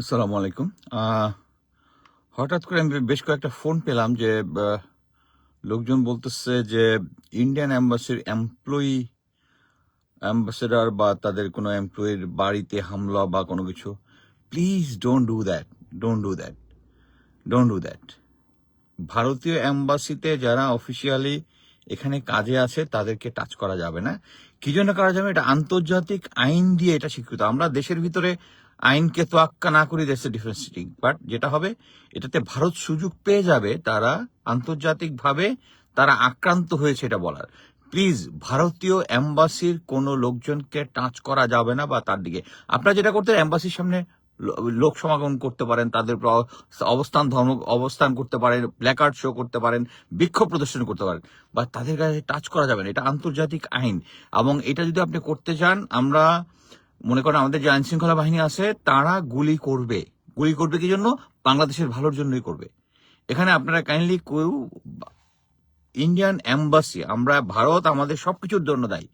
আসসালামু আলাইকুম। হঠাৎ করে আমি বেশ কয়েকটা ফোন পেলাম যে লোকজন বলতেছে যে ইন্ডিয়ান অ্যাম্বাসির এমপ্লয়ি অ্যাম্বাসেডার বা তাদের কোনো এমপ্লয়ির বাড়িতে হামলা বা কোনো কিছু please don't do that don't do that don't do that ভারতীয় অ্যাম্বাসিতে যারা অফিসিয়ালি এখানে কাজে আছে, তাদেরকে টাচ করা যাবে না। কি জন্য করা যাবে? এটা আন্তর্জাতিক আইন দিয়ে এটা স্বীকৃত। আমরা দেশের ভিতরে আইনকে তোয়াক্কা না করি দেশের ডিফারেন্স সিটিং বাট যেটা হবে, এটাতে ভারত সুযোগ পেয়ে যাবে, তারা আন্তর্জাতিকভাবে তারা আক্রান্ত হয়েছে এটা বলার। প্লিজ ভারতীয় এম্বাসির কোনো লোকজনকে টাচ করা যাবে না বা তার দিকে। আপনারা যেটা করতে এম্বাসির সামনে লোক সমাগম করতে পারেন, তাদের অবস্থান, ধর্ম, অবস্থান করতে পারেন প্ল্যাকার্ড শো করতে পারেন, বিক্ষোভ প্রদর্শন করতে পারেন বা তাদের কাছে টাচ করা যাবে না। এটা আন্তর্জাতিক আইন। এবং এটা যদি আপনি করতে চান, আমরা মনে করেন আমাদের যে আইন শৃঙ্খলা বাহিনী আছে, তারা গুলি করবে। গুলি করবে কি জন্য? বাংলাদেশের ভালোর জন্যই করবে। এখানে আপনারা কাইন্ডলি কেউ ইন্ডিয়ান এম্বাসি আমরা ভারত, আমাদের সবকিছুর জন্য দায়ী।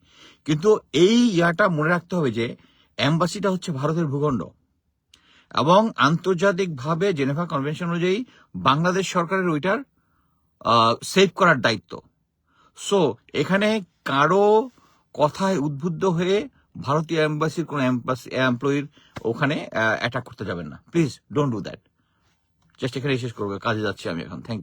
কিন্তু এই ইয়াটা মনে রাখতে হবে যে এম্বাসিটা হচ্ছে ভারতের ভূখণ্ড। এবং আন্তর্জাতিকভাবে জেনেভা কনভেনশন অনুযায়ী বাংলাদেশ সরকারের ওইটার সেভ করার দায়িত্ব। সো এখানে কারও কথায় উদ্বুদ্ধ হয়ে ভারতীয় এম্বাসির কোনো এমপ্লয়ির ওখানে অ্যাটাক করতে যাবেন না। প্লিজ ডোন্ট ডু দ্যাট চেষ্টা এখানে শেষ করব, কাজে যাচ্ছি আমি এখন। থ্যাংক